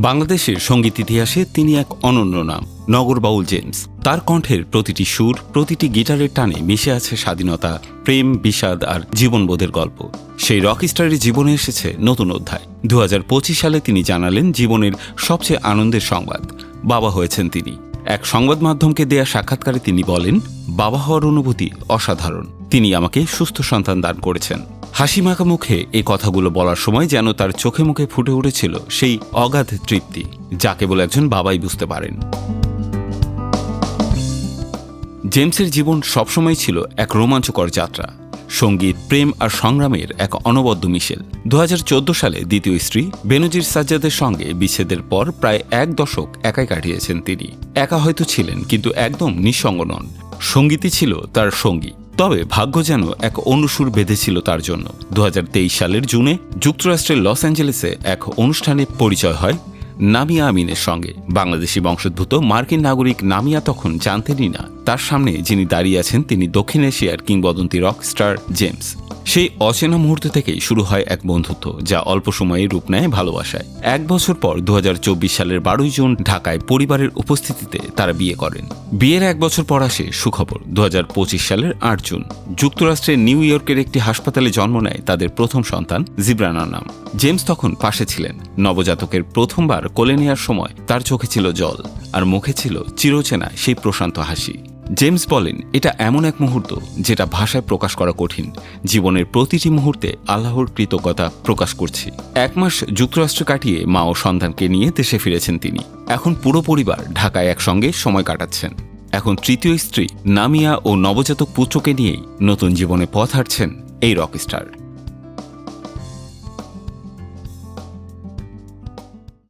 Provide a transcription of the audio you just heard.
বাংলাদেশের সংগীত ইতিহাসে তিনি এক অনন্য নাম নগরবাউল জেমস। তার কণ্ঠের প্রতিটি সুর, প্রতিটি গিটারের টানে মিশে আছে স্বাধীনতা, প্রেম, বিষাদ আর জীবনবোধের গল্প। সেই রকস্টারের জীবনে এসেছে নতুন অধ্যায়। দু হাজার পঁচিশ সালে তিনি জানালেন জীবনের সবচেয়ে আনন্দের সংবাদ। বাবা হয়েছেন তিনি। এক সংবাদ মাধ্যমকে দেয়া সাক্ষাৎকারে তিনি বলেন, বাবা হওয়ার অনুভূতি অসাধারণ। তিনি আমাকে সুস্থ সন্তান দান করেছেন। হাসি মাখা মুখে এই কথাগুলো বলার সময় যেন তার চোখে মুখে ফুটে উঠেছিল সেই অগাধ তৃপ্তি, যা কেবল একজন বাবাই বুঝতে পারেন। জেমসের জীবন সবসময় ছিল এক রোমাঞ্চকর যাত্রা। সংগীত, প্রেম আর সংগ্রামের এক অনবদ্য মিশেল। দু হাজার চোদ্দ সালে দ্বিতীয় স্ত্রী বেনজির সাজ্জাদের সঙ্গে বিচ্ছেদের পর প্রায় এক দশক একাই কাটিয়েছেন তিনি। একা হয়তো ছিলেন, কিন্তু একদম নিঃসঙ্গ নন। সঙ্গীতই ছিল তার সঙ্গী। তবে ভাগ্য যেন এক অনুসুর বেঁধেছিল তার জন্য। দু হাজার তেইশ সালের জুনে যুক্তরাষ্ট্রের লস অ্যাঞ্জেলেসে এক অনুষ্ঠানে পরিচয় হয় নামিয়া আমিনের সঙ্গে। বাংলাদেশি বংশোদ্ভূত মার্কিন নাগরিক নামিয়া তখন জানতেনই না। তার সামনে যিনি দাঁড়িয়ে আছেন, তিনি দক্ষিণ এশিয়ার কিংবদন্তি রক স্টার জেমস। সেই অচেনা মুহূর্ত থেকেই শুরু হয় এক বন্ধুত্ব, যা অল্প সময়ে রূপ নেয় ভালোবাসায়। এক বছর পর দু হাজার চব্বিশ সালের বারোই জুন ঢাকায় পরিবারের উপস্থিতিতে তারা বিয়ে করেন। বিয়ের এক বছর পর আসে সুখবর দু হাজার পঁচিশ সালের আট জুন। যুক্তরাষ্ট্রের নিউ ইয়র্কের একটি হাসপাতালে জন্ম নেয় তাদের প্রথম সন্তান জিব্রানা নাম। জেমস তখন পাশে ছিলেন। নবজাতকের প্রথমবার কোলে নেওয়ার সময় তার চোখে ছিল জল আর মুখে ছিল চিরচেনা সেই প্রশান্ত হাসি। জেমস বলেন, এটা এমন এক মুহূর্ত যেটা ভাষায় প্রকাশ করা কঠিন। জীবনের প্রতিটি মুহূর্তে আল্লাহর কৃতজ্ঞতা প্রকাশ করছি। এক মাস যুক্তরাষ্ট্র কাটিয়ে মা ও সন্তানকে নিয়ে দেশে ফিরেছেন তিনি। এখন পুরো পরিবার ঢাকায় একসঙ্গে সময় কাটাচ্ছেন। এখন তৃতীয় স্ত্রী নামিয়া ও নবজাতক পুত্রকে নিয়েই নতুন জীবনে পথ হাঁটছেন এই রকস্টার।